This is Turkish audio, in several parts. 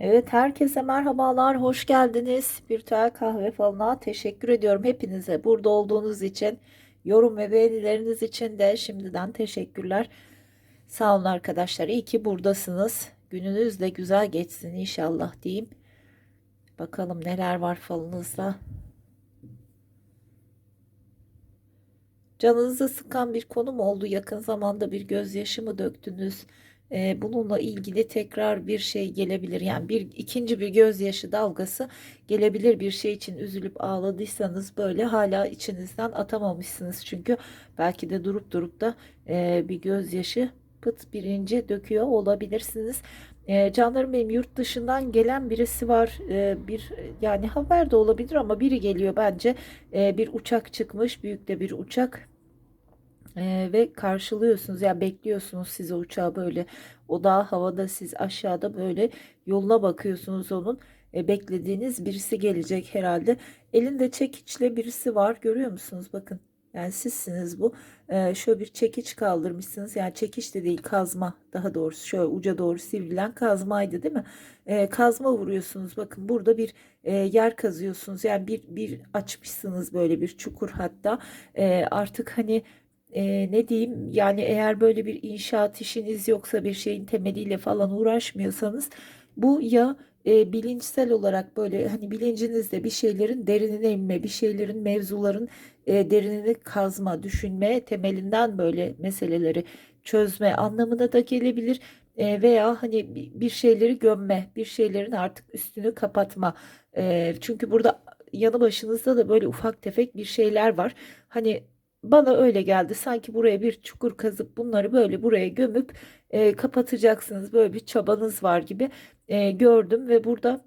Evet, herkese merhabalar, hoş geldiniz. Virtüel kahve falına teşekkür ediyorum hepinize burada olduğunuz için. Yorum ve beğenileriniz için de şimdiden teşekkürler. Sağ olun arkadaşlar, iyi ki buradasınız. Gününüz de güzel geçsin inşallah diyeyim. Bakalım neler var falınızda. Canınızı sıkan bir konu mu oldu? Yakın zamanda bir gözyaşı mı döktünüz? Ee, bununla ilgili tekrar bir şey gelebilir. Yani bir ikinci bir gözyaşı dalgası gelebilir bir şey için üzülüp ağladıysanız böyle hala içinizden atamamışsınız. Çünkü belki de durup durup da e, bir gözyaşı pıt birinci döküyor olabilirsiniz. E, canlarım benim yurt dışından gelen birisi var. E, bir yani haber de olabilir ama biri geliyor bence. E, bir uçak çıkmış, büyük de bir uçak. Ee, ve karşılıyorsunuz yani bekliyorsunuz siz uçağı böyle. O da havada siz aşağıda böyle yoluna bakıyorsunuz onun. E, beklediğiniz birisi gelecek herhalde. Elinde çekiçle birisi var görüyor musunuz? Bakın yani sizsiniz bu. Ee, şöyle bir çekiç kaldırmışsınız. Yani çekiç de değil kazma. Daha doğrusu şöyle uca doğru sivrilen kazmaydı değil mi? Ee, kazma vuruyorsunuz. Bakın burada bir e, yer kazıyorsunuz. Yani bir bir açmışsınız böyle bir çukur hatta. Ee, artık hani e, ne diyeyim yani eğer böyle bir inşaat işiniz yoksa bir şeyin temeliyle falan uğraşmıyorsanız bu ya e, bilinçsel olarak böyle hani bilincinizde bir şeylerin derinine inme, bir şeylerin mevzuların e, derinini kazma, düşünme, temelinden böyle meseleleri çözme anlamına da gelebilir. E, veya hani bi- bir şeyleri gömme, bir şeylerin artık üstünü kapatma. E, çünkü burada yanı başınızda da böyle ufak tefek bir şeyler var. Hani bana öyle geldi. Sanki buraya bir çukur kazıp bunları böyle buraya gömüp e, kapatacaksınız. Böyle bir çabanız var gibi e, gördüm ve burada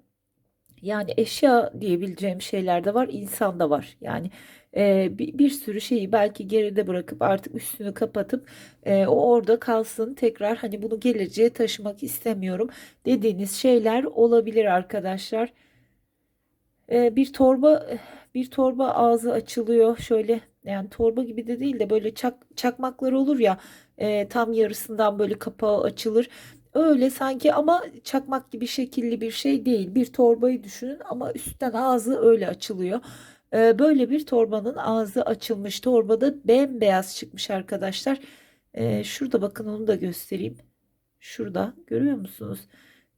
yani eşya diyebileceğim şeyler de var, insan da var. Yani e, bir, bir sürü şeyi belki geride bırakıp artık üstünü kapatıp e, o orada kalsın. Tekrar hani bunu geleceğe taşımak istemiyorum dediğiniz şeyler olabilir arkadaşlar. E, bir torba bir torba ağzı açılıyor şöyle yani torba gibi de değil de böyle çak, çakmaklar olur ya e, tam yarısından böyle kapağı açılır. Öyle sanki ama çakmak gibi şekilli bir şey değil. Bir torbayı düşünün ama üstten ağzı öyle açılıyor. E, böyle bir torbanın ağzı açılmış. Torbada bembeyaz çıkmış arkadaşlar. E, şurada bakın onu da göstereyim. Şurada görüyor musunuz?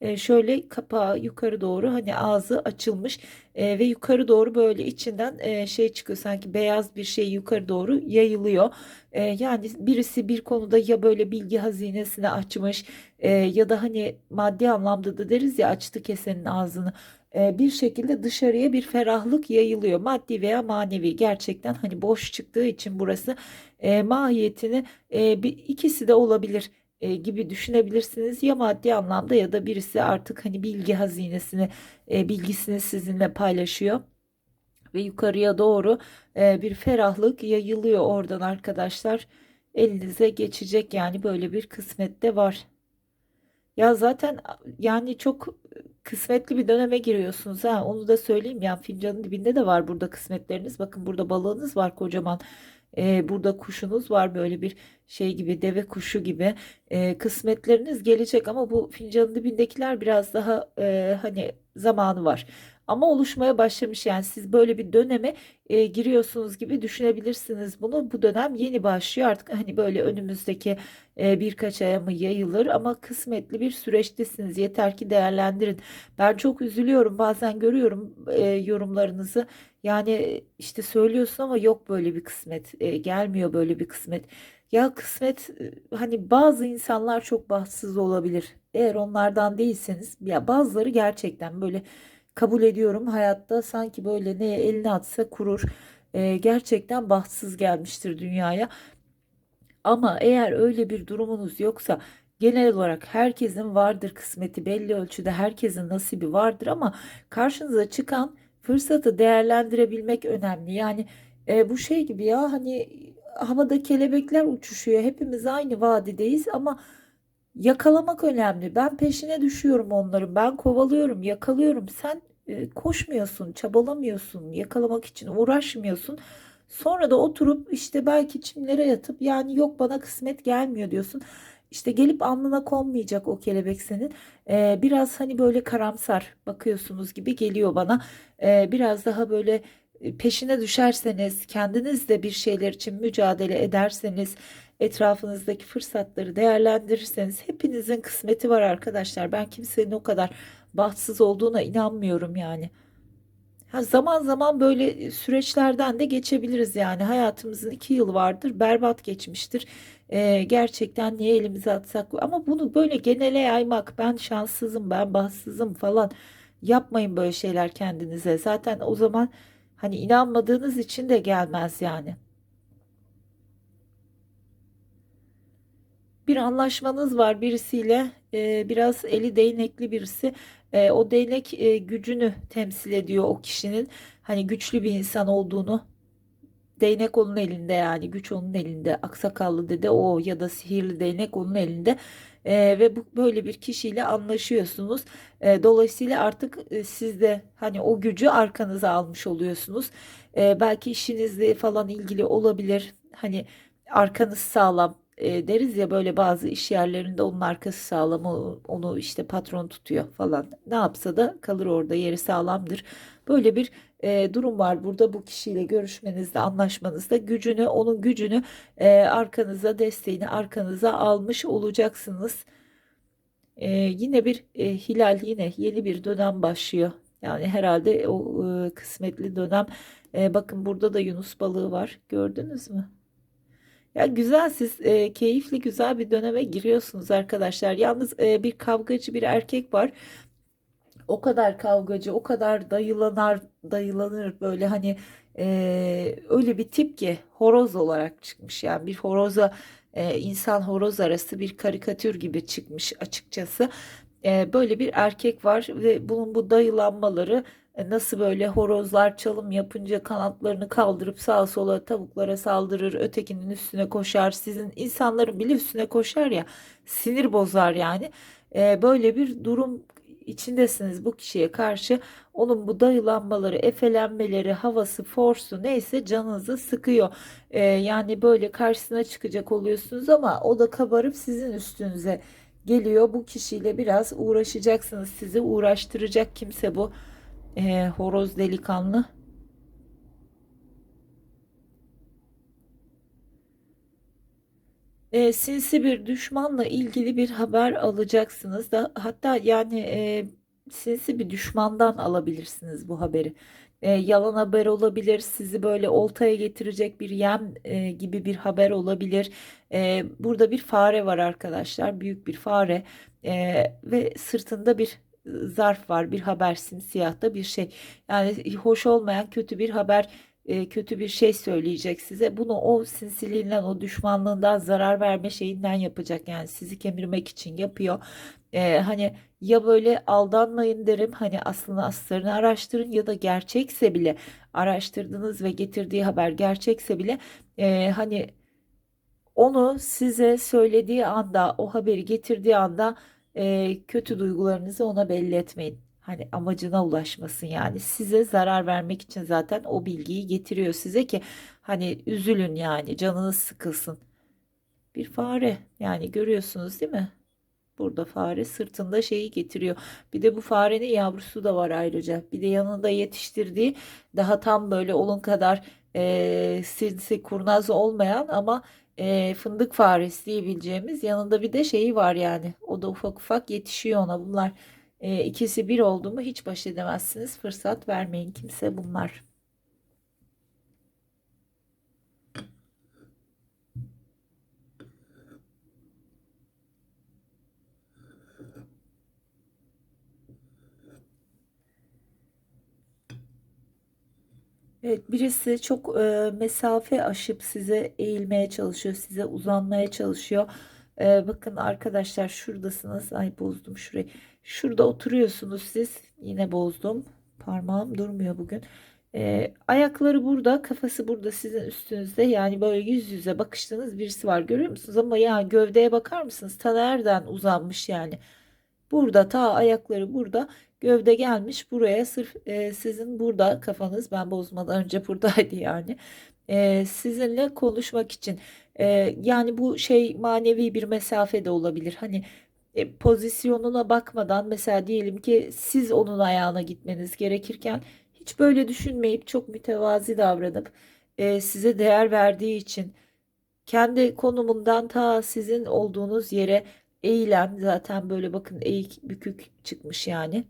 E, şöyle kapağı yukarı doğru hani ağzı açılmış e, ve yukarı doğru böyle içinden e, şey çıkıyor sanki beyaz bir şey yukarı doğru yayılıyor. E, yani birisi bir konuda ya böyle bilgi hazinesini açmış e, ya da hani maddi anlamda da deriz ya açtı kesenin ağzını. Bir şekilde dışarıya bir ferahlık yayılıyor maddi veya manevi gerçekten hani boş çıktığı için burası e, mahiyetini e, bir, ikisi de olabilir e, gibi düşünebilirsiniz. Ya maddi anlamda ya da birisi artık hani bilgi hazinesini, e, bilgisini sizinle paylaşıyor ve yukarıya doğru e, bir ferahlık yayılıyor oradan arkadaşlar. Elinize geçecek yani böyle bir kısmet de var. Ya zaten yani çok kısmetli bir döneme giriyorsunuz ha. Onu da söyleyeyim ya fincanın dibinde de var burada kısmetleriniz. Bakın burada balığınız var kocaman. Ee, burada kuşunuz var böyle bir şey gibi deve kuşu gibi. Ee, kısmetleriniz gelecek ama bu fincanın dibindekiler biraz daha e, hani zamanı var. Ama oluşmaya başlamış yani siz böyle bir döneme e, giriyorsunuz gibi düşünebilirsiniz bunu. Bu dönem yeni başlıyor artık hani böyle önümüzdeki e, birkaç aya mı yayılır ama kısmetli bir süreçtesiniz. Yeter ki değerlendirin. Ben çok üzülüyorum bazen görüyorum e, yorumlarınızı. Yani işte söylüyorsun ama yok böyle bir kısmet e, gelmiyor böyle bir kısmet. Ya kısmet e, hani bazı insanlar çok bahtsız olabilir. Eğer onlardan değilseniz ya bazıları gerçekten böyle kabul ediyorum hayatta sanki böyle ne eline atsa kurur. E, gerçekten bahtsız gelmiştir dünyaya. Ama eğer öyle bir durumunuz yoksa genel olarak herkesin vardır kısmeti belli ölçüde herkesin nasibi vardır ama karşınıza çıkan fırsatı değerlendirebilmek önemli. Yani e, bu şey gibi ya hani havada kelebekler uçuşuyor hepimiz aynı vadideyiz ama yakalamak önemli. Ben peşine düşüyorum onların ben kovalıyorum yakalıyorum sen e, koşmuyorsun çabalamıyorsun yakalamak için uğraşmıyorsun. Sonra da oturup işte belki çimlere yatıp yani yok bana kısmet gelmiyor diyorsun. İşte gelip alnına konmayacak o kelebek senin. Ee, biraz hani böyle karamsar bakıyorsunuz gibi geliyor bana. Ee, biraz daha böyle e, peşine düşerseniz, kendiniz de bir şeyler için mücadele ederseniz, etrafınızdaki fırsatları değerlendirirseniz hepinizin kısmeti var arkadaşlar. Ben kimsenin o kadar bahtsız olduğuna inanmıyorum yani. Ha, zaman zaman böyle süreçlerden de geçebiliriz yani hayatımızın iki yılı vardır berbat geçmiştir. Ee, gerçekten niye elimize atsak ama bunu böyle genele yaymak ben şanssızım ben bahtsızım falan yapmayın böyle şeyler kendinize zaten o zaman hani inanmadığınız için de gelmez yani. Bir anlaşmanız var birisiyle e, biraz eli değnekli birisi. E, o değnek e, gücünü temsil ediyor o kişinin. Hani güçlü bir insan olduğunu. Değnek onun elinde yani güç onun elinde. Aksakallı dede o ya da sihirli değnek onun elinde. E, ve bu böyle bir kişiyle anlaşıyorsunuz. E, dolayısıyla artık e, siz de hani o gücü arkanıza almış oluyorsunuz. E, belki işinizle falan ilgili olabilir. Hani arkanız sağlam e, deriz ya böyle bazı iş yerlerinde onun arkası sağlam onu işte patron tutuyor falan. Ne yapsa da kalır orada yeri sağlamdır. Böyle bir e, durum var. Burada bu kişiyle görüşmenizde anlaşmanızda gücünü onun gücünü e, arkanıza desteğini arkanıza almış olacaksınız. E, yine bir e, hilal yine yeni bir dönem başlıyor. Yani herhalde o e, kısmetli dönem. E, bakın burada da Yunus balığı var. Gördünüz mü? Ya güzel siz e, keyifli güzel bir döneme giriyorsunuz arkadaşlar. Yalnız e, bir kavgacı bir erkek var. O kadar kavgacı, o kadar dayılanar, dayılanır böyle hani e, öyle bir tip ki horoz olarak çıkmış. Yani bir horoza e, insan horoz arası bir karikatür gibi çıkmış açıkçası. E, böyle bir erkek var ve bunun bu dayılanmaları nasıl böyle horozlar çalım yapınca kanatlarını kaldırıp sağa sola tavuklara saldırır, ötekinin üstüne koşar, sizin insanların bile üstüne koşar ya, sinir bozar yani. E, böyle bir durum içindesiniz bu kişiye karşı. Onun bu dayılanmaları, efelenmeleri, havası, forsu neyse canınızı sıkıyor. E, yani böyle karşısına çıkacak oluyorsunuz ama o da kabarıp sizin üstünüze geliyor. Bu kişiyle biraz uğraşacaksınız. Sizi uğraştıracak kimse bu e, horoz delikanlı. E, sinsi bir düşmanla ilgili bir haber alacaksınız da hatta yani e, sinsi bir düşmandan alabilirsiniz bu haberi. E, yalan haber olabilir, sizi böyle oltaya getirecek bir yem e, gibi bir haber olabilir. E, burada bir fare var arkadaşlar, büyük bir fare E, ve sırtında bir zarf var, bir haber simsiyah da bir şey. Yani hoş olmayan kötü bir haber e, kötü bir şey söyleyecek size. Bunu o sinsiliğinden, o düşmanlığından, zarar verme şeyinden yapacak. Yani sizi kemirmek için yapıyor. E, hani ya böyle aldanmayın derim. Hani aslında aslarını araştırın ya da gerçekse bile araştırdınız ve getirdiği haber gerçekse bile e, hani onu size söylediği anda, o haberi getirdiği anda e, kötü duygularınızı ona belli etmeyin. Hani amacına ulaşmasın yani. Size zarar vermek için zaten o bilgiyi getiriyor size ki hani üzülün yani canınız sıkılsın. Bir fare yani görüyorsunuz değil mi? Burada fare sırtında şeyi getiriyor. Bir de bu farenin yavrusu da var ayrıca. Bir de yanında yetiştirdiği daha tam böyle onun kadar e, sinsi kurnaz olmayan ama e, fındık faresi diyebileceğimiz yanında bir de şeyi var yani. O da ufak ufak yetişiyor ona. Bunlar e, ikisi bir oldu mu hiç baş edemezsiniz. Fırsat vermeyin kimse bunlar. Evet, birisi çok e, mesafe aşıp size eğilmeye çalışıyor, size uzanmaya çalışıyor. E, bakın arkadaşlar şuradasınız. Ay bozdum şurayı. Şurada oturuyorsunuz siz. Yine bozdum. Parmağım durmuyor bugün. E, ayakları burada, kafası burada sizin üstünüzde. Yani böyle yüz yüze bakıştığınız birisi var. Görüyor musunuz? Ama ya gövdeye bakar mısınız? Ta nereden uzanmış yani? Burada ta ayakları burada. Gövde gelmiş buraya sırf e, sizin burada kafanız ben bozmadan önce buradaydı yani. e, sizinle konuşmak için. E, yani bu şey manevi bir mesafe de olabilir. Hani e, pozisyonuna bakmadan mesela diyelim ki siz onun ayağına gitmeniz gerekirken hiç böyle düşünmeyip çok mütevazi davranıp e, size değer verdiği için kendi konumundan ta sizin olduğunuz yere eğilen zaten böyle bakın eğik bükük çıkmış yani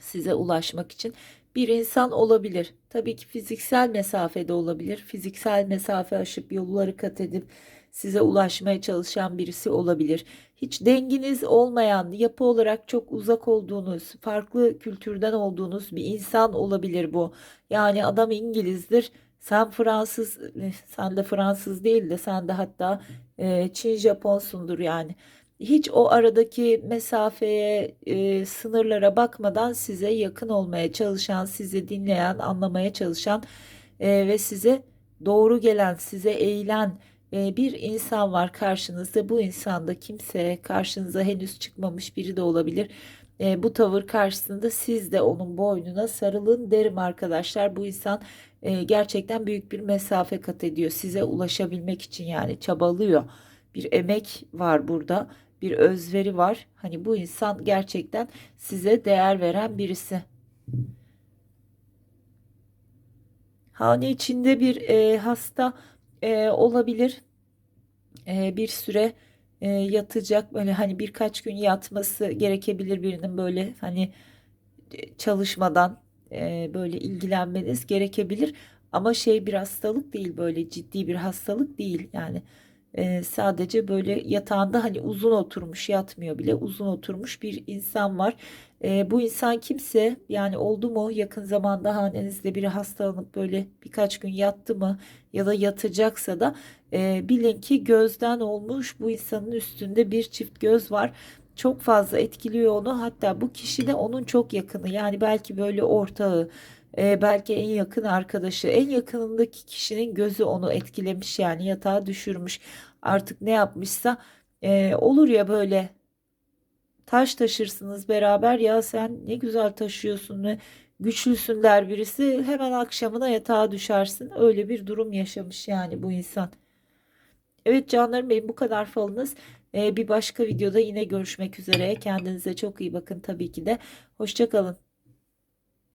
size ulaşmak için bir insan olabilir. Tabii ki fiziksel mesafede olabilir. Fiziksel mesafe aşıp yolları kat edip size ulaşmaya çalışan birisi olabilir. Hiç denginiz olmayan, yapı olarak çok uzak olduğunuz, farklı kültürden olduğunuz bir insan olabilir bu. Yani adam İngilizdir. Sen Fransız, eh, sen de Fransız değil de sen de hatta e, Çin Japonsundur yani. Hiç o aradaki mesafeye, e, sınırlara bakmadan size yakın olmaya çalışan, sizi dinleyen, anlamaya çalışan e, ve size doğru gelen, size eğilen e, bir insan var karşınızda. Bu insan da kimse karşınıza henüz çıkmamış biri de olabilir. E, bu tavır karşısında siz de onun boynuna sarılın derim arkadaşlar. Bu insan e, gerçekten büyük bir mesafe kat ediyor. Size ulaşabilmek için yani çabalıyor. Bir emek var burada bir özveri var. Hani bu insan gerçekten size değer veren birisi. Hane içinde bir e, hasta e, olabilir. E, bir süre e, yatacak böyle hani birkaç gün yatması gerekebilir birinin böyle hani e, çalışmadan e, böyle ilgilenmeniz gerekebilir. Ama şey bir hastalık değil böyle ciddi bir hastalık değil yani e, sadece böyle yatağında hani uzun oturmuş yatmıyor bile uzun oturmuş bir insan var. E, bu insan kimse yani oldu mu yakın zamanda hanenizde biri hastalanıp böyle birkaç gün yattı mı ya da yatacaksa da e, bilin ki gözden olmuş bu insanın üstünde bir çift göz var. Çok fazla etkiliyor onu hatta bu kişi de onun çok yakını yani belki böyle ortağı e, belki en yakın arkadaşı, en yakınındaki kişinin gözü onu etkilemiş yani yatağa düşürmüş. Artık ne yapmışsa e, olur ya böyle taş taşırsınız beraber ya sen ne güzel taşıyorsun ne güçlüsün der birisi hemen akşamına yatağa düşersin. Öyle bir durum yaşamış yani bu insan. Evet canlarım benim bu kadar falınız. E, bir başka videoda yine görüşmek üzere. Kendinize çok iyi bakın tabii ki de. Hoşçakalın.